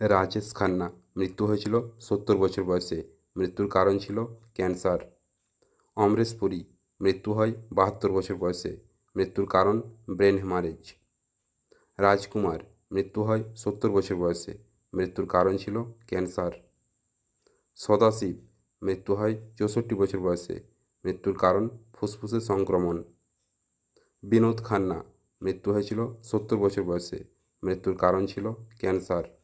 রাজেশ খান্না। মৃত্যু হয়েছিল সত্তর বছর বয়সে। মৃত্যুর কারণ ছিল ক্যান্সার। অমরেশ পুরী। মৃত্যু হয় বাহাত্তর বছর বয়সে। মৃত্যুর কারণ ব্রেন হ্যামারেজ। রাজকুমার। মৃত্যু হয় সত্তর বছর বয়সে। মৃত্যুর কারণ ছিল ক্যান্সার। সদাশিব। মৃত্যু হয় চৌষট্টি বছর বয়সে। মৃত্যুর কারণ ফুসফুসের সংক্রমণ। বিনোদ খান্না। মৃত্যু হয়েছিল সত্তর বছর বয়সে। মৃত্যুর কারণ ছিল ক্যান্সার।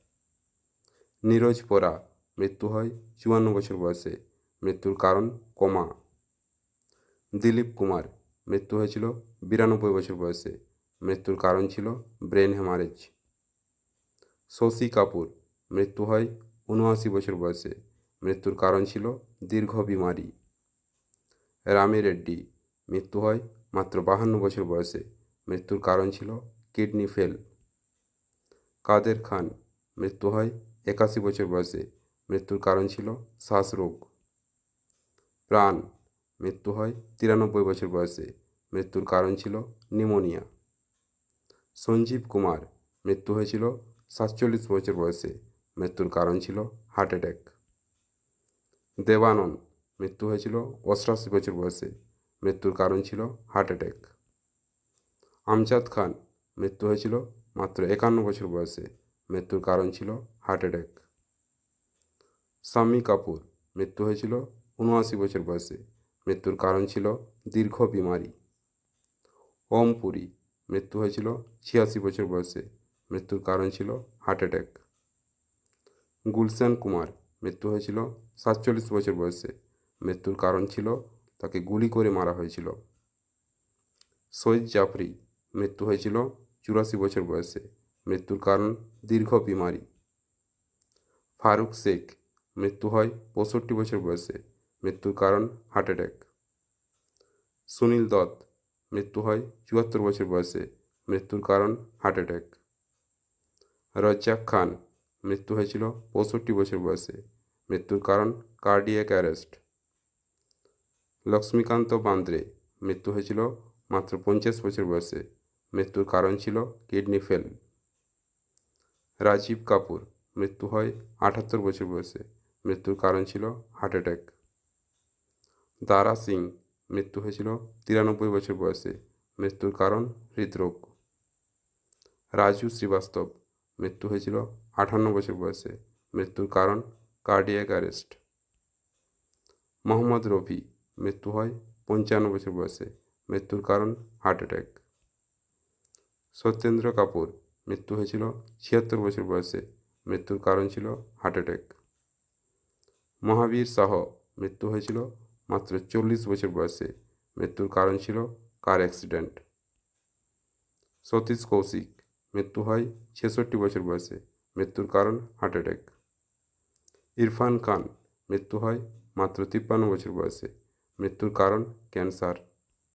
নীরজ পোরা, মৃত্যু হয় চুয়ান্ন বছর বয়সে। মৃত্যুর কারণ কোমা। দিলীপ কুমার, মৃত্যু হয়েছিল বিরানব্বই বছর বয়সে। মৃত্যুর কারণ ছিল ব্রেন হ্যামারেজ শশী কাপুর, মৃত্যু হয় উনআশি বছর বয়সে। মৃত্যুর কারণ ছিল দীর্ঘ বিমারি। রামি রেড্ডি, মৃত্যু হয় মাত্র বাহান্ন বছর বয়সে। মৃত্যুর কারণ ছিল কিডনি ফেল। কাদের খান, মৃত্যু হয় একাশি বছর বয়সে মৃত্যুর কারণ ছিল শ্বাসরোগ। প্রাণ, মৃত্যু হয় তিরানব্বই বছর বয়সে, মৃত্যুর কারণ ছিল নিউমোনিয়া সঞ্জীব কুমার, মৃত্যু হয়েছিল সাতচল্লিশ বছর বয়সে, মৃত্যুর কারণ ছিল হার্ট অ্যাটাক। দেবানন্দ, মৃত্যু হয়েছিল অষ্টাশি বছর বয়সে, মৃত্যুর কারণ ছিল হার্ট অ্যাটাক। আমজাদ খান, মৃত্যু হয়েছিল মাত্র একান্ন বছর বয়সে মৃত্যুর কারণ ছিল হার্ট অ্যাটাক শাম্মী কাপুর, মৃত্যু হয়েছিল উনআশি বছর বয়সে। মৃত্যুর কারণ ছিল দীর্ঘ বিমারি। ওম পুরী, মৃত্যু হয়েছিল ছিয়াশি বছর বয়সে। মৃত্যুর কারণ ছিল হার্ট অ্যাটাক গুলশান কুমার, মৃত্যু হয়েছিল সাতচল্লিশ বছর বয়সে। মৃত্যুর কারণ ছিল তাকে গুলি করে মারা হয়েছিল। সৈয়দ জাফরি, মৃত্যু হয়েছিল চুরাশি বছর বয়সে। মৃত্যুর কারণ দীর্ঘ বিমারি। ফারুক শেখ, মৃত্যু হয় পঁয়ষট্টি বছর বয়সে, মৃত্যুর কারণ হার্ট অ্যাটাক সুনীল দত্ত, মৃত্যু হয় চুয়াত্তর বছর বয়সে, মৃত্যুর কারণ হার্ট অ্যাটাক রজ্জাক খান, মৃত্যু হয়েছিল পঁয়ষট্টি বছর বয়সে, মৃত্যুর কারণ কার্ডিয়াক অ্যারেস্ট লক্ষ্মীকান্ত বান্দ্রে, মৃত্যু হয়েছিল মাত্র পঞ্চাশ বছর বয়সে, মৃত্যুর কারণ ছিল কিডনি ফেল রাজীব কাপুর। মৃত্যু হয় আটাত্তর বছর বয়সে। মৃত্যুর কারণ ছিল হার্ট অ্যাটাক দারা সিং মৃত্যু হয়েছিল তিরানব্বই বছর বয়সে। মৃত্যুর কারণ হৃদরোগ। রাজু শ্রীবাস্তব মৃত্যু হয়েছিল আটান্ন বছর বয়সে। মৃত্যুর কারণ কার্ডিয়াক অ্যারেস্ট মোহাম্মদ রফি মৃত্যু হয় পঞ্চান্ন বছর বয়সে। মৃত্যুর কারণ হার্ট অ্যাটাক সত্যেন্দ্র কাপুর মৃত্যু হয়েছিল ছিয়াত্তর বছর বয়সে। মৃত্যুর কারণ ছিল হার্ট অ্যাটাক মহাবীর শাহ মৃত্যু হয়েছিল মাত্র চল্লিশ বছর বয়সে। মৃত্যুর কারণ ছিল কার অ্যাক্সিডেন্ট সতীশ কৌশিক মৃত্যু হয় ছেষট্টি বছর বয়সে। মৃত্যুর কারণ হার্ট অ্যাটাক ইরফান খান মৃত্যু হয় মাত্র তিপ্পান্ন বছর বয়সে। মৃত্যুর কারণ ক্যান্সার